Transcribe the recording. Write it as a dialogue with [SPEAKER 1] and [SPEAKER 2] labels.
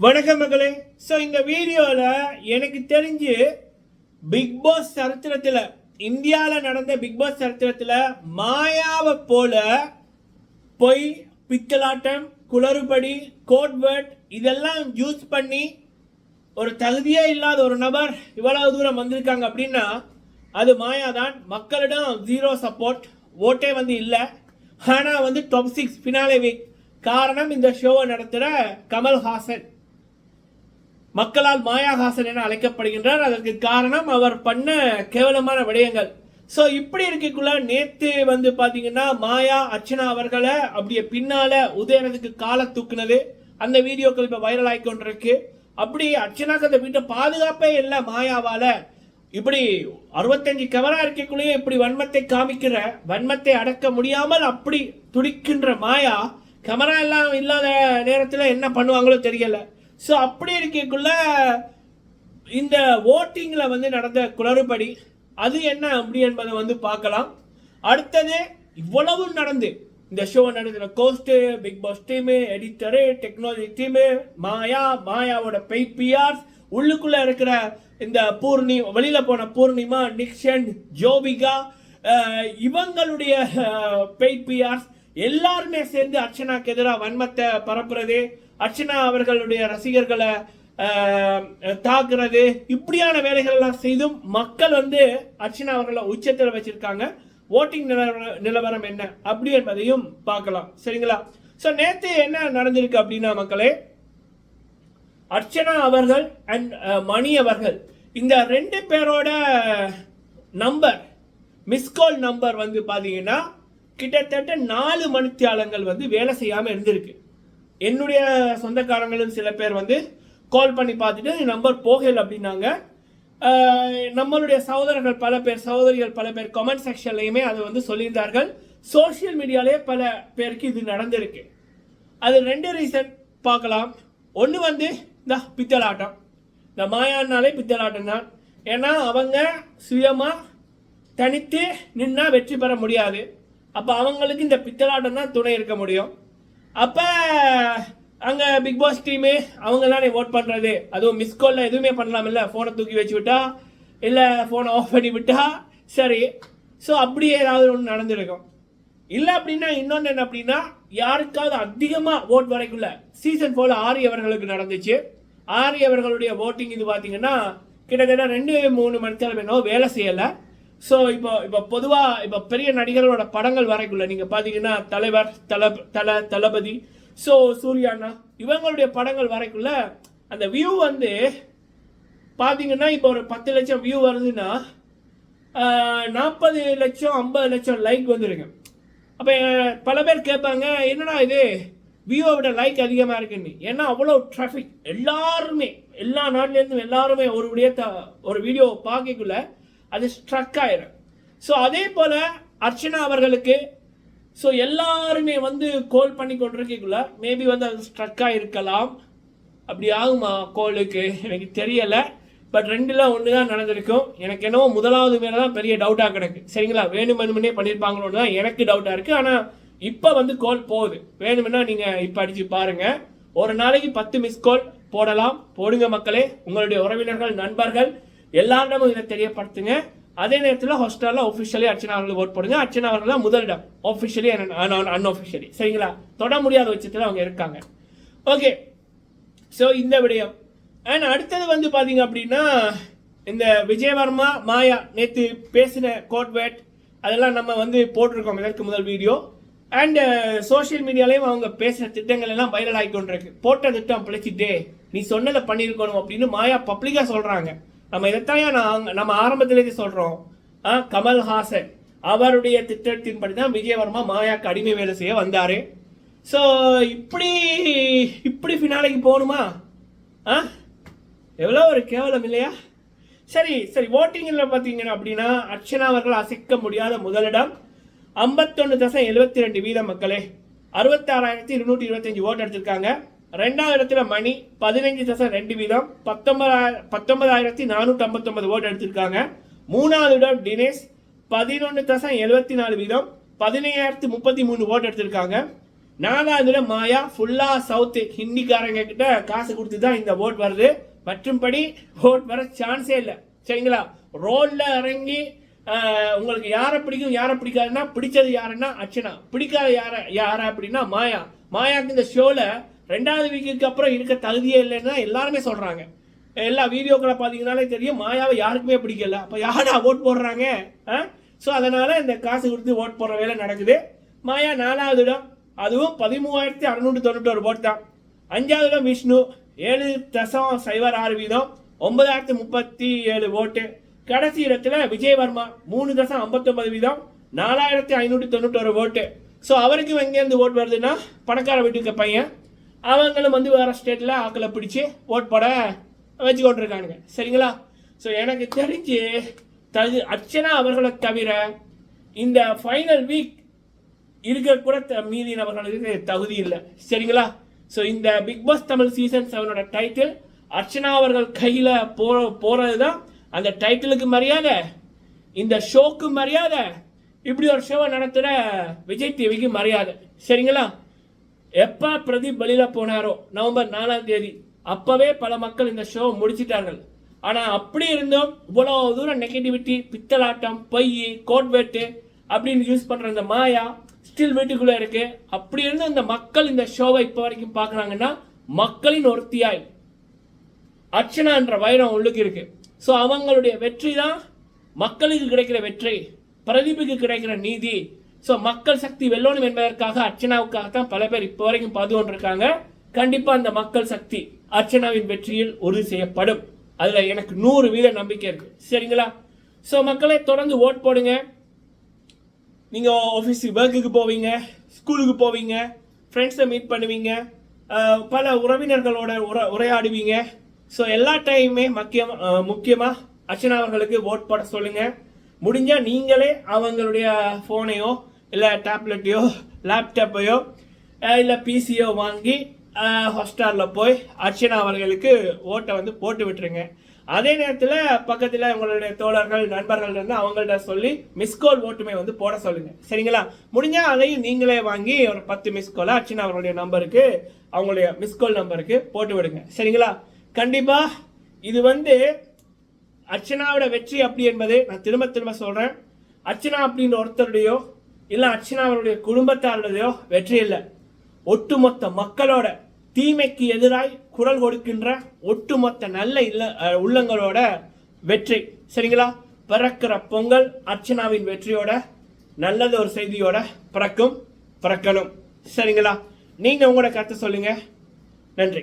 [SPEAKER 1] வணக்கம் மகளே ஸோ இந்த வீடியோவில் எனக்கு தெரிஞ்சு பிக் பாஸ் சரித்திரத்தில் இந்தியாவில் நடந்த பிக் பாஸ் சரித்திரத்தில் மாயாவை போல பொய் பித்தலாட்டம் குளறுபடி கோட்வேர்ட் இதெல்லாம் யூஸ் பண்ணி ஒரு தகுதியே இல்லாத ஒரு நபர் இவ்வளவு தூரம் வந்திருக்காங்க அப்படின்னா அது மாயா தான். மக்களிடம் ஜீரோ சப்போர்ட் ஓட்டே வந்து இல்லை. ஆனால் வந்து டாப் சிக்ஸ் ஃபினாலே வீக் காரணம் இந்த ஷோவை நடத்துகிற கமல்ஹாசன். மக்களால் மாயாஹாசன் என அழைக்கப்படுகின்றார். அதற்கு காரணம் அவர் பண்ண கேவலமான விடயங்கள். ஸோ இப்படி இருக்கக்குள்ள நேத்து வந்து பார்த்தீங்கன்னா மாயா அர்ச்சனா அவர்களை அப்படியே பின்னால உதயனத்துக்கு காலை தூக்குனது. அந்த வீடியோக்கள் இப்போ வைரல் ஆகி கொண்டிருக்கு. அப்படி அர்ச்சனாக்கு அந்த வீட்டை பாதுகாப்பே இல்லை மாயாவால. இப்படி அறுபத்தஞ்சு கவரா இருக்கக்குள்ளேயே இப்படி வன்மத்தை காமிக்கிற வன்மத்தை அடக்க முடியாமல் அப்படி துடிக்கின்ற மாயா கமரா எல்லாம் இல்லாத நேரத்தில் என்ன பண்ணுவாங்களோ தெரியலை. ஸோ அப்படி இருக்கக்குள்ள இந்த ஓட்டிங்கில் வந்து நடந்த குளறுபடி அது என்ன அப்படி என்பதை வந்து பார்க்கலாம். அடுத்தது இவ்வளவு நடந்து இந்த ஷோ நடந்த cost Bigg Boss team editor technology team Maya மாயாவோட paid PRs உள்ளுக்குள்ள இருக்கிற இந்த பூர்ணி வெளியில் போன பூர்ணிமா நிக்ஷன் ஜோபிகா இவங்களுடைய பெய் பிஆர்ஸ் எல்லாருமே சேர்ந்து அர்ச்சனாக்கு எதிராக வன்மத்தை பரப்புறது அர்ச்சனா அவர்களுடைய ரசிகர்களை தாக்குறது இப்படியான வேலைகள் எல்லாம் செய்தும் மக்கள் வந்து அர்ச்சனா அவர்களை உச்சத்தில் வச்சிருக்காங்க. ஓட்டிங் நிலவரம் நிலவரம் என்ன அப்படி என்பதையும் பார்க்கலாம். சரிங்களா? ஸோ நேற்று என்ன நடந்திருக்கு அப்படின்னா மக்களே அர்ச்சனா அவர்கள் அண்ட் மணி அவர்கள் இந்த ரெண்டு பேரோட நம்பர் மிஸ்கால் நம்பர் வந்து பார்த்தீங்கன்னா கிட்டத்தட்ட நாலு மணித்தியாலங்கள் வந்து வேலை செய்யாமல் இருந்திருக்கு. என்னுடைய சொந்தக்காரங்களும் சில பேர் வந்து கால் பண்ணி பார்த்துட்டு நம்பர் போகல அப்படின்னாங்க. நம்மளுடைய சகோதரர்கள் பல பேர் சகோதரிகள் பல பேர் கமெண்ட் செக்ஷன்லையுமே அதை வந்து சொல்லியிருந்தார்கள். சோஷியல் மீடியாலே பல பேருக்கு இது நடந்திருக்கு. அது ரெண்டு ரீசன் பார்க்கலாம். ஒன்று வந்து இந்த பித்தலாட்டம். இந்த மாயானாலே பித்தலாட்டம் தான். ஏன்னா அவங்க சுயமாக தனித்து நின்னா வெற்றி பெற முடியாது. அப்போ அவங்களுக்கு இந்த பித்தலாட்டம் தான் துணை இருக்க முடியும். அப்போ அங்கே பிக் பாஸ் டீமு அவங்க தானே ஓட் பண்ணுறது அதுவும் மிஸ் காலில் எதுவுமே பண்ணலாமில்ல. ஃபோனை தூக்கி வச்சு விட்டா இல்லை ஃபோனை ஆஃப் பண்ணி விட்டா சரி. ஸோ அப்படியே ஏதாவது ஒன்று நடந்திருக்கும். இல்லை அப்படின்னா இன்னொன்று என்ன அப்படின்னா யாருக்காவது அதிகமாக ஓட் வரைக்குள்ள சீசன் போல் ஆரி அவர்களுக்கு நடந்துச்சு. ஆரி அவர்களுடைய ஓட்டிங் இது பார்த்தீங்கன்னா கிட்டத்தட்ட ரெண்டு மூணு மணி நேரம் என்னவோ வேலை செய்யலை. ஸோ இப்போ இப்போ பொதுவாக இப்போ பெரிய நடிகர்களோட படங்கள் வரைக்குள்ள நீங்கள் பார்த்தீங்கன்னா தலைவர் தல தல தளபதி ஸோ சூர்யாண்ணா இவங்களுடைய படங்கள் வரைக்குள்ள அந்த வியூ வந்து பார்த்தீங்கன்னா இப்போ ஒரு பத்து லட்சம் வியூ வருதுன்னா நாற்பது லட்சம் ஐம்பது லட்சம் லைக் வந்துருங்க. அப்போ பல பேர் கேட்பாங்க என்னடா இது? வியூவை விட லைக் அதிகமாக இருக்குன்னு. ஏன்னா அவ்வளோ ட்ராஃபிக் எல்லாருமே எல்லா நாட்டிலேருந்தும் எல்லாருமே ஒரு விடயத்தை ஒரு வீடியோ பார்க்கக்குள்ள அது ஸ்ட்ரக் ஆயிடும் ஸோ அதே போல் அர்ச்சனா அவர்களுக்கு ஸோ எல்லாருமே வந்து கோல் பண்ணி கொண்டிருக்கீங்களா மேபி வந்து அது ஸ்ட்ரக் ஆகிருக்கலாம் அப்படி ஆகுமா கோலுக்கு எனக்கு தெரியலை. பட் ரெண்டில் ஒன்று தான் நடந்திருக்கும். எனக்கு என்னவோ முதலாவது மேலே தான் பெரிய டவுட்டாக கிடக்கு. சரிங்களா? வேணுமெனுமனே பண்ணியிருப்பாங்களோன்னு தான் எனக்கு டவுட்டாக இருக்குது ஆனால் இப்போ வந்து கோல் போகுது. வேணுமென்னா நீங்கள் இப்போ அடித்து பாருங்கள் ஒரு நாளைக்கு பத்து மிஸ் கால் போடலாம். போடுங்க மக்களே. உங்களுடைய உறவினர்கள் நண்பர்கள் எல்லாரிடமும் இதை தெரியப்படுத்துங்க. அதே நேரத்தில் ஹாஸ்டலில் ஒஃபிஷியலி அர்ச்சனா அவர்களுக்கு ஓட் போடுங்க. அர்ச்சனா அவர்கள் தான் முதலிடம் ஆஃபிஷியலி அன்ஆஃபிஷியலி சரிங்களா? தொட முடியாத பட்சத்தில் அவங்க இருக்காங்க. ஓகே ஸோ இந்த விடயம். அண்ட் அடுத்தது வந்து பார்த்தீங்க அப்படின்னா இந்த விஜயவர்மா மாயா நேற்று பேசின கோட்வேட் அதெல்லாம் நம்ம வந்து போட்டிருக்கோம் இதற்கு முதல் வீடியோ அண்ட் சோஷியல் மீடியாலையும் அவங்க பேசுகிற திட்டங்கள் எல்லாம் வைரல் ஆகி கொண்டிருக்கு. போட்ட திட்டம் பிழைச்சிட்டே நீ சொன்னதை பண்ணியிருக்கணும் அப்படின்னு மாயா பப்ளிக்காக சொல்கிறாங்க நம்ம இதைத்தான் நான் நம்ம ஆரம்பத்திலேயே சொல்கிறோம் கமல்ஹாசன் அவருடைய திட்டத்தின்படி தான் விஜயவர்மா மாயாக்கு அடிமை வேலை செய்ய வந்தார். ஸோ இப்படி இப்படி ஃபினாலைக்கு போகணுமா? ஆ? எவ்வளோ ஒரு கேவலம் இல்லையா? சரி சரி ஓட்டிங்கில் பார்த்தீங்கன்னா அப்படின்னா அர்ச்சனா அவர்கள் அசைக்க முடியாத முதலிடம் ஐம்பத்தொன்று தசம் எழுபத்தி ரெண்டு வீத மக்களே. அறுபத்தாறாயிரத்தி இருநூற்றி இருபத்தஞ்சி ஓட்டு எடுத்திருக்காங்க. ரெண்டாவது இடத்துல மணி பதினஞ்சு தசம் ரெண்டு வீதம். பத்தொன்பதாயிரம் பத்தொன்பதாயிரத்தி நானூற்றி ஐம்பத்தொம்பது ஓட்டு எடுத்திருக்காங்க. மூணாவது இடம் தினேஷ். பதினொன்று தசம் எழுபத்தி நாலு வீதம். பதினையாயிரத்தி முப்பத்தி மூணு ஓட்டு எடுத்திருக்காங்க. நாலாவது இடம் மாயா. ஃபுல்லாக சவுத் ஹிந்திக்காரங்க கிட்ட காசு கொடுத்து தான் இந்த ஓட் வருது. மற்றும்படி ஓட் வர சான்ஸே இல்லை. சரிங்களா? ரோட்ல இறங்கி உங்களுக்கு யாரை பிடிக்கும் யாரை பிடிக்காதுன்னா பிடிச்சது யாருன்னா அர்ச்சனா. பிடிக்காத யார யாரா அப்படின்னா மாயா. மாயாக்கு இந்த ஷோவில் ரெண்டாவது வீக்குக்கு அப்புறம் இருக்க தகுதியே இல்லைன்னு தான் எல்லாருமே சொல்கிறாங்க எல்லா வீடியோக்களை பார்த்தீங்கனாலே தெரியும் மாயாவை யாருக்குமே பிடிக்கல. அப்போ யாரா ஓட் போடுறாங்க? ஆ? ஸோ அதனால் இந்த காசு கொடுத்து ஓட் போடுற வேலை நடக்குது. மாயா நாலாவது இடம். அதுவும் பதிமூவாயிரத்தி அறுநூற்றி தொண்ணூற்றொரு ஓட் தான். அஞ்சாவது இடம் விஷ்ணு. ஏழு தசம் சைபர் ஆறு வீதம். ஒன்பதாயிரத்தி முப்பத்தி ஏழு ஓட்டு கடைசி இடத்துல விஜயவர்மா மூணு தசம் ஐம்பத்தொன்பது வீதம். நாலாயிரத்தி ஐநூற்றி தொண்ணூற்றொரு ஓட்டு ஸோ அவருக்கும் எங்கேருந்து ஓட் வருதுன்னா பணக்கார வீட்டுக்கு பையன். அவங்களும் வந்து வேற ஸ்டேட்டில் ஆக்களை பிடிச்சி ஓட் போட வச்சு கொண்டிருக்கானுங்க சரிங்களா? ஸோ எனக்கு தெரிஞ்சு தகு அர்ச்சனா அவர்களை தவிர இந்த ஃபைனல் வீக் இருக்க கூட த- மீதி நபர்களுக்கு தகுதி இல்லை. சரிங்களா? ஸோ இந்த பிக் பாஸ் தமிழ் சீசன் செவனோட டைட்டில் அர்ச்சனா அவர்கள் கையில் போ போகிறது தான் அந்த டைட்டிலுக்கு மரியாதை. இந்த ஷோக்கு மரியாதை. இப்படி ஒரு ஷோவை நடத்துகிற விஜய் டிவிக்கு மரியாதை. சரிங்களா? எப்போ பிரதீப் வெளியில் போனாரோ நவம்பர் நாலாம் தேதி அப்போவே பல மக்கள் இந்த ஷோ முடிச்சிட்டார்கள். ஆனால் அப்படி இருந்தும் இவ்வளோ தூரம் நெகட்டிவிட்டி பித்தலாட்டம் பொய் கோட்வேட்டு அப்படின்னு யூஸ் பண்ணுற இந்த மாயா ஸ்டில் வீட்டுக்குள்ளே இருக்கு. அப்படி இருந்து இந்த மக்கள் இந்த ஷோவை இப்போ வரைக்கும் பார்க்குறாங்கன்னா மக்களின் ஒருத்தியாய் அர்ச்சனான்ற வைரம் உள்ளுக்கு இருக்கு. ஸோ அவங்களுடைய வெற்றி தான் மக்களுக்கு கிடைக்கிற வெற்றி பிரதீபுக்கு கிடைக்கிற நீதி. ஸோ மக்கள் சக்தி வெல்லணும் என்பதற்காக அர்ச்சனாவுக்காக தான் பல பேர் இப்போ வரைக்கும் பார்த்து கொண்டிருக்காங்க. கண்டிப்பாக அந்த மக்கள் சக்தி அர்ச்சனாவின் வெற்றியில் உறுதி செய்யப்படும். அதில் எனக்கு நூறு வீத நம்பிக்கை இருக்கு. சரிங்களா? ஸோ மக்களை தொடர்ந்து ஓட் போடுங்க. நீங்கள் ஆஃபீஸ் ஒர்க்குக்கு போவீங்க ஸ்கூலுக்கு போவீங்க ஃப்ரெண்ட்ஸை மீட் பண்ணுவீங்க பல உறவினர்களோட உர உரையாடுவீங்க. ஸோ எல்லா டைமுமே முக்கியமாக முக்கியமாக அர்ச்சனா அவர்களுக்கு ஓட் போட சொல்லுங்கள் முடிஞ்சால் நீங்களே அவங்களுடைய ஃபோனையோ இல்லை டேப்லெட்டையோ லேப்டாப்பையோ இல்லை பிசியோ வாங்கி ஹாஸ்டாரில் போய் அர்ச்சனா அவர்களுக்கு ஓட்டை வந்து போட்டு விட்டுருங்க. அதே நேரத்தில் பக்கத்தில் உங்களுடைய தோழர்கள் நண்பர்கள் இருந்து அவங்கள்ட்ட சொல்லி மிஸ்கால் ஓட்டுமே வந்து போட சொல்லுங்க. சரிங்களா? முடிஞ்சால் அதையும் நீங்களே வாங்கி ஒரு பத்து மிஸ்காலை அர்ச்சனா அவர்களுடைய நம்பருக்கு அவங்களுடைய மிஸ்கால் நம்பருக்கு போட்டு விடுங்க. சரிங்களா? கண்டிப்பாக இது வந்து அர்ச்சனாவோட வெற்றி அப்படி என்பது நான் திரும்ப திரும்ப சொல்றேன். அர்ச்சனா அப்படின்ற ஒருத்தருடையோ இல்லை அர்ச்சனா அவருடைய குடும்பத்தாருடையோ வெற்றி இல்லை. ஒட்டுமொத்த மக்களோட தீமைக்கு எதிராய் குரல் கொடுக்கின்ற ஒட்டுமொத்த நல்ல இல்ல உள்ளங்களோட வெற்றி. சரிங்களா? பிறக்கிற பொங்கல் அர்ச்சனாவின் வெற்றியோட நல்லது ஒரு செய்தியோட பிறக்கும் பிறக்கணும். சரிங்களா? நீங்க உங்களோட கருத்தை சொல்லுங்க. நன்றி.